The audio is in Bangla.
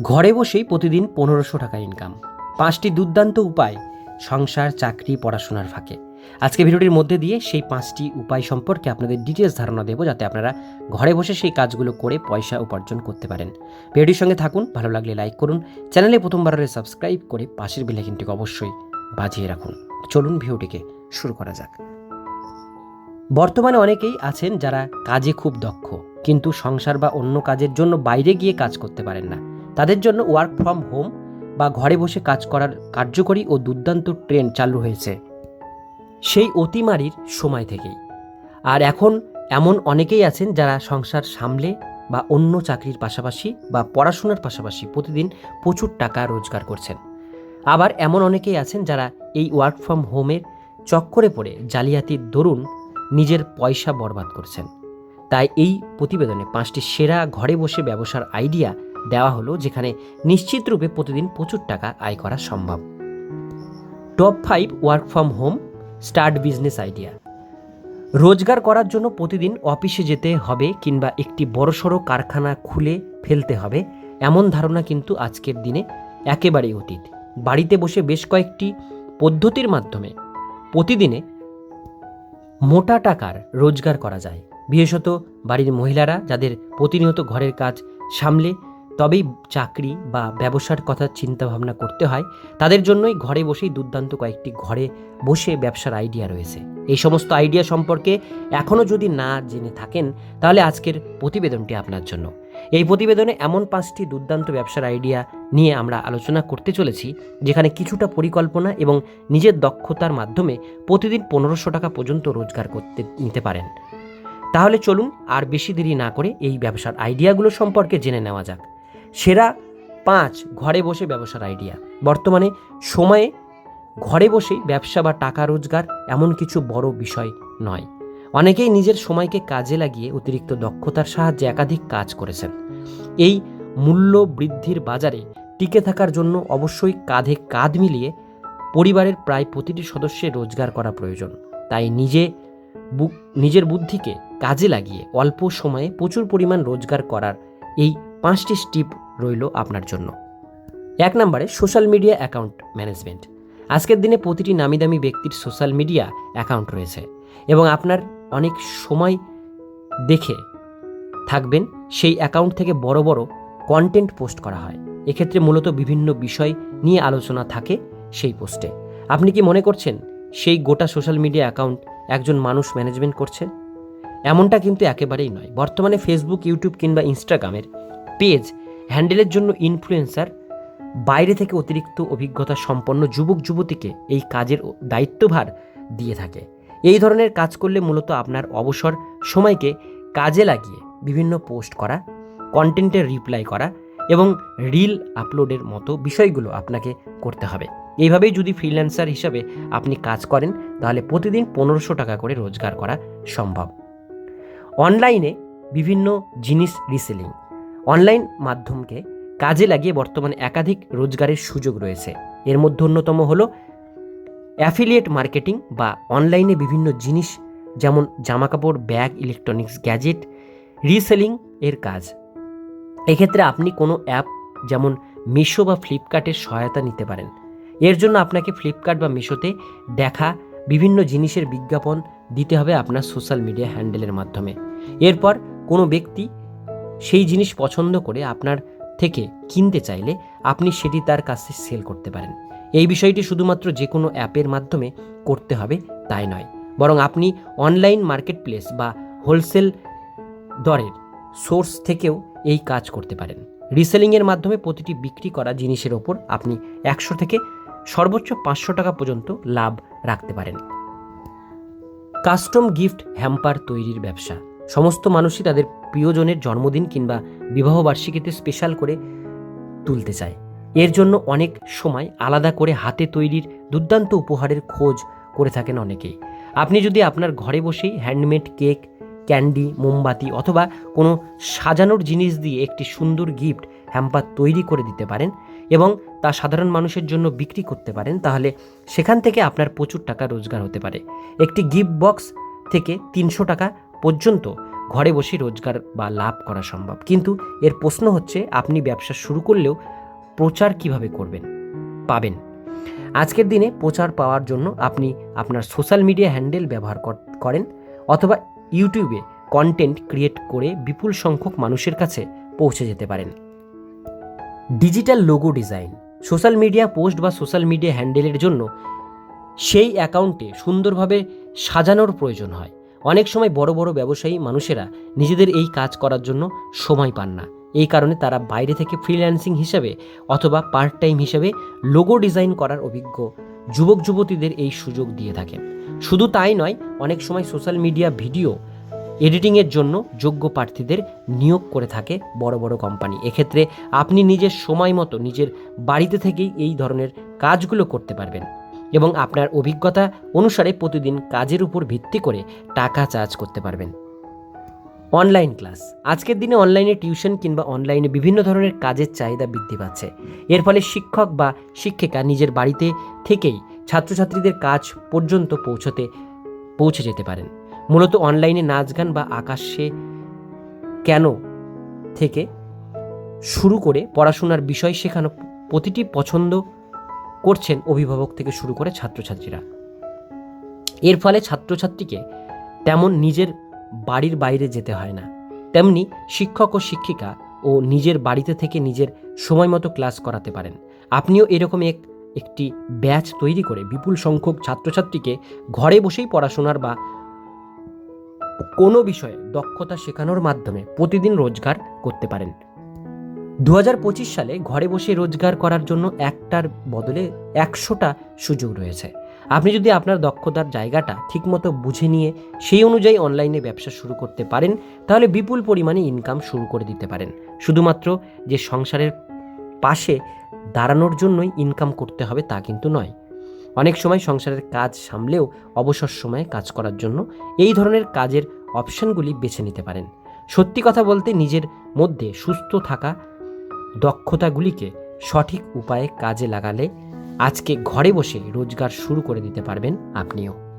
ঘরে বসেই প্রতিদিন পনেরোশো টাকা ইনকাম পাঁচটি দুর্দান্ত উপায় সংসার, চাকরি, পড়াশোনার ফাঁকে। আজকে ভিডিওটির মধ্যে দিয়ে সেই পাঁচটি উপায় সম্পর্কে আপনাদের ডিটেলস ধারণা দেবো, যাতে আপনারা ঘরে বসে সেই কাজগুলো করে পয়সা উপার্জন করতে পারেন। ভিডিওটির সঙ্গে থাকুন, ভালো লাগলে লাইক করুন। চ্যানেলে প্রথমবার সাবস্ক্রাইব করে পাশের বেলাইকিনটিকে অবশ্যই বাজিয়ে রাখুন। চলুন ভিডিওটিকে শুরু করা যাক। বর্তমানে অনেকেই আছেন যারা কাজে খুব দক্ষ, কিন্তু সংসার বা অন্য কাজের জন্য বাইরে গিয়ে কাজ করতে পারেন না। তাদের জন্য ওয়ার্ক ফ্রম হোম বা ঘরে বসে কাজ করার কার্যকরী ও দুর্দান্ত ট্রেন্ড চালু হয়েছে। সেই অতিমারির সময় থেকেই। আর এখন এমন অনেকেই আছেন যারা সংসার সামলে বা অন্য চাকরির পাশাপাশি বা পড়াশোনার পাশাপাশি প্রতিদিন প্রচুর টাকা রোজগার করছেন। আবার এমন অনেকেই আছেন যারা এই ওয়ার্ক ফ্রম হোমের চক্করে পড়ে জালিয়াতির দরুন নিজের পয়সা বরবাদ করছেন। তাই এই প্রতিবেদনে পাঁচটি সেরা ঘরে বসে ব্যবসার আইডিয়া দেওয়া হলো যেখানে নিশ্চিত রূপে প্রতিদিন প্রচুর টাকা আয় করা সম্ভব। Top five work from home start business idea রোজগার করার জন্য প্রতিদিন অফিসে যেতে হবে কিংবা একটি বড়সড় কারখানা খুলে ফেলতে হবে, এমন ধারণা কিন্তু আজকের দিনে একেবারেই অতীত। বাড়িতে বসে বেশ কয়েকটি পদ্ধতির মাধ্যমে প্রতিদিনে মোটা টাকার রোজগার করা যায়। বিশেষত বাড়ির মহিলারা যাদের প্রতিনিয়ত ঘরের কাজ সামলে তবেই চাকরি বা ব্যবসার কথা চিন্তা ভাবনা করতে হয়। তাদের জন্যই ঘরে বসেই দুর্দান্ত কয়েকটি ঘরে বসে ব্যবসার আইডিয়া রয়েছে। এই সমস্ত আইডিয়া সম্পর্কে এখনও যদি না জেনে থাকেন, তাহলে আজকের প্রতিবেদনটি আপনার জন্য। এই প্রতিবেদনে এমন পাঁচটি দুর্দান্ত ব্যবসার আইডিয়া নিয়ে আমরা আলোচনা করতে চলেছি, যেখানে কিছুটা পরিকল্পনা এবং নিজের দক্ষতার মাধ্যমে প্রতিদিন পনেরোশো টাকা পর্যন্ত রোজগার করতে নিতে পারেন। তাহলে চলুন আর বেশি দেরি না করে এই ব্যবসার আইডিয়াগুলো সম্পর্কে জেনে নেওয়া যাক। সেরা পাঁচ ঘরে বসে ব্যবসার আইডিয়া বর্তমানে সময়ে ঘরে বসেই ব্যবসা বা টাকা রোজগার এমন কিছু বড় বিষয় নয়। অনেকেই নিজের সময়কে কাজে লাগিয়ে অতিরিক্ত দক্ষতার সাহায্যে একাধিক কাজ করেছেন। এই মূল্য বৃদ্ধির বাজারে টিকে থাকার জন্য অবশ্যই কাঁধে কাঁধ মিলিয়ে পরিবারের প্রায় প্রতিটি সদস্যের রোজগার করা প্রয়োজন। তাই নিজে নিজের বুদ্ধিকে কাজে লাগিয়ে অল্প সময়ে প্রচুর পরিমাণ রোজগার করার এই পাঁচটি স্টিপ রইল আপনার জন্য। এক নম্বরে সোশ্যাল মিডিয়া অ্যাকাউন্ট ম্যানেজমেন্ট। আজকের দিনে প্রতিটি নামি দামি ব্যক্তির সোশ্যাল মিডিয়া অ্যাকাউন্ট রয়েছে এবং আপনার অনেক সময় দেখে থাকবেন সেই অ্যাকাউন্ট থেকে বড় বড় কন্টেন্ট পোস্ট করা হয়। এক্ষেত্রে মূলত বিভিন্ন বিষয় নিয়ে আলোচনা থাকে সেই পোস্টে। আপনি কি মনে করছেন সেই গোটা সোশ্যাল মিডিয়া অ্যাকাউন্ট একজন মানুষ ম্যানেজমেন্ট করছেন এমনটা কিন্তু একেবারেই নয়। বর্তমানে ফেসবুক ইউটিউব কিংবা ইনস্টাগ্রামের পেজ হ্যান্ডেলের জন্য ইনফ্লুয়েন্সার বাইরে থেকে অতিরিক্ত অভিজ্ঞতা সম্পন্ন যুবক যুবতীকে এই কাজের দায়িত্বভার দিয়ে থাকে। এই ধরনের কাজ করলে মূলত আপনার অবসর সময়কে কাজে লাগিয়ে বিভিন্ন পোস্ট করা, কন্টেন্টের রিপ্লাই করা এবং রিল আপলোডের মতো বিষয়গুলো আপনাকে করতে হবে। এইভাবেই যদি ফ্রিল্যান্সার হিসাবে আপনি কাজ করেন, তাহলে প্রতিদিন পনেরোশো টাকা করে রোজগার করা সম্ভব। অনলাইনে বিভিন্ন জিনিস রিসেলিং অনলাইন মাধ্যমকে কাজে লাগিয়ে বর্তমানে একাধিক রোজগারের সুযোগ রয়েছে। এর মধ্যে অন্যতম হলো অ্যাফিলিয়েট মার্কেটিং বা অনলাইনে বিভিন্ন জিনিস যেমন জামাকাপড়, ব্যাগ ইলেকট্রনিক্স গ্যাজেট রিসেলিং এর কাজ। এক্ষেত্রে আপনি কোনো অ্যাপ যেমন মিশো বা ফ্লিপকার্টের সহায়তা নিতে পারেন। এর জন্য আপনাকে ফ্লিপকার্ট বা মিশোতে দেখা বিভিন্ন জিনিসের বিজ্ঞাপন দিতে হবে আপনার সোশ্যাল মিডিয়া হ্যান্ডেলের মাধ্যমে। এরপর কোনো ব্যক্তি সেই জিনিস পছন্দ করে আপনার থেকে কিনতে চাইলে আপনি সেটি তার কাছে সেল করতে পারেন। এই বিষয়টি শুধুমাত্র যে কোনো অ্যাপের মাধ্যমে করতে হবে তাই নয়। বরং আপনি অনলাইন মার্কেট প্লেস বা হোলসেল দরের সোর্স থেকেও এই কাজ করতে পারেন। রিসেলিংয়ের মাধ্যমে প্রতিটি বিক্রি করা জিনিসের ওপর আপনি একশো থেকে সর্বোচ্চ পাঁচশো টাকা পর্যন্ত লাভ রাখতে পারেন। কাস্টম গিফট হ্যাম্পার তৈরির ব্যবসা। সমস্ত মানুষই তাদের প্রিয়জনের জন্মদিন কিংবা বিবাহবার্ষিকীতে স্পেশাল করে তুলতে চায়। এর জন্য অনেক সময় আলাদা করে হাতে তৈরির দুর্দান্ত উপহারের খোঁজ করে থাকেন অনেকেই। আপনি যদি আপনার ঘরে বসেই হ্যান্ডমেড কেক ক্যান্ডি মোমবাতি অথবা কোনো সাজানোর জিনিস দিয়ে একটি সুন্দর গিফট হ্যাম্পার তৈরি করে দিতে পারেন এবং তা সাধারণ মানুষের জন্য বিক্রি করতে পারেন, তাহলে সেখান থেকে আপনার প্রচুর টাকা রোজগার হতে পারে। একটি গিফট বক্স থেকে তিনশো টাকা পর্যন্ত ঘরে বসে রোজগার বা লাভ করা সম্ভব। কিন্তু এর প্রশ্ন হচ্ছে, আপনি ব্যবসা শুরু করলেও প্রচার কীভাবে করবেন? পাবেন। আজকের দিনে প্রচার পাওয়ার জন্য আপনি আপনার সোশ্যাল মিডিয়া হ্যান্ডেল ব্যবহার কর- করেন অথবা ইউটিউবে কন্টেন্ট ক্রিয়েট করে বিপুল সংখ্যক মানুষের কাছে পৌঁছে যেতে পারেন। Digital logo design. Social media post বা সোশ্যাল মিডিয়া হ্যান্ডেলের জন্য সেই অ্যাকাউন্টে সুন্দরভাবে সাজানোর প্রয়োজন হয়। অনেক সময় বড় বড় ব্যবসায়ী মানুষেরা নিজেদের এই কাজ করার জন্য সময় পান না। এই কারণে তারা বাইরে থেকে ফ্রিল্যান্সিং হিসাবে অথবা পার্ট টাইম হিসাবে লোগো ডিজাইন করার অভিজ্ঞ যুবক যুবতীদের এই সুযোগ দিয়ে থাকেন শুধু তাই নয়, অনেক সময় সোশ্যাল মিডিয়া ভিডিও এডিটিংয়ের জন্য যোগ্য প্রার্থীদের নিয়োগ করে থাকে বড় বড় কোম্পানি এক্ষেত্রে আপনি নিজের সময় মতো নিজের বাড়িতে থেকেই এই ধরনের কাজগুলো করতে পারবেন। এবং আপনার অভিজ্ঞতা অনুসারে প্রতিদিন কাজের উপর ভিত্তি করে টাকা চার্জ করতে পারবেন। Online class. আজকের দিনে অনলাইনে টিউশন কিংবা অনলাইনে বিভিন্ন ধরনের কাজের চাহিদা বৃদ্ধি পাচ্ছে। এর ফলে শিক্ষক বা শিক্ষিকা নিজের বাড়িতে থেকেই ছাত্রছাত্রীদের কাজ পর্যন্ত পৌঁছতে, পৌঁছে যেতে পারেন। মূলত অনলাইনে নাচ গান বা আকাশে কেন থেকে শুরু করে পড়াশোনার বিষয় শেখানো প্রতিটি পছন্দ করছেন অভিভাবক থেকে শুরু করে ছাত্রছাত্রীরা। এর ফলে ছাত্রছাত্রীকে তেমন নিজের বাড়ির বাইরে যেতে হয় না। তেমনি শিক্ষক ও শিক্ষিকা ও নিজের বাড়িতে থেকে নিজের সময় মতো ক্লাস করাতে পারেন। আপনিও এরকম এক, একটি ব্যাচ তৈরি করে বিপুল সংখ্যক ছাত্রছাত্রীকে ঘরে বসেই পড়াশোনার বা কোনো বিষয়ে দক্ষতা শেখানোর মাধ্যমে প্রতিদিন রোজগার করতে পারেন। দু হাজার পঁচিশ সালে ঘরে বসে রোজগার করার জন্য একটার বদলে একশোটা সুযোগ রয়েছে। আপনি যদি আপনার দক্ষতার জায়গাটা ঠিকমতো বুঝে নিয়ে সেই অনুযায়ী অনলাইনে ব্যবসা শুরু করতে পারেন, তাহলে বিপুল পরিমাণে ইনকাম শুরু করে দিতে পারেন। শুধুমাত্র যে সংসারের পাশে দাঁড়ানোর জন্যই ইনকাম করতে হবে তা কিন্তু নয়। অনেক সময় সংসারের কাজ সামলেও অবসর সময়ে কাজ করার জন্য এই ধরনের কাজের অপশনগুলি বেছে নিতে পারেন। সত্যি কথা বলতে নিজের মধ্যে সুস্থ থাকা দক্ষতাগুলিকে সঠিক উপায়ে কাজে লাগালে আজকে ঘরে বসে রোজগার শুরু করে দিতে পারবেন আপনিও।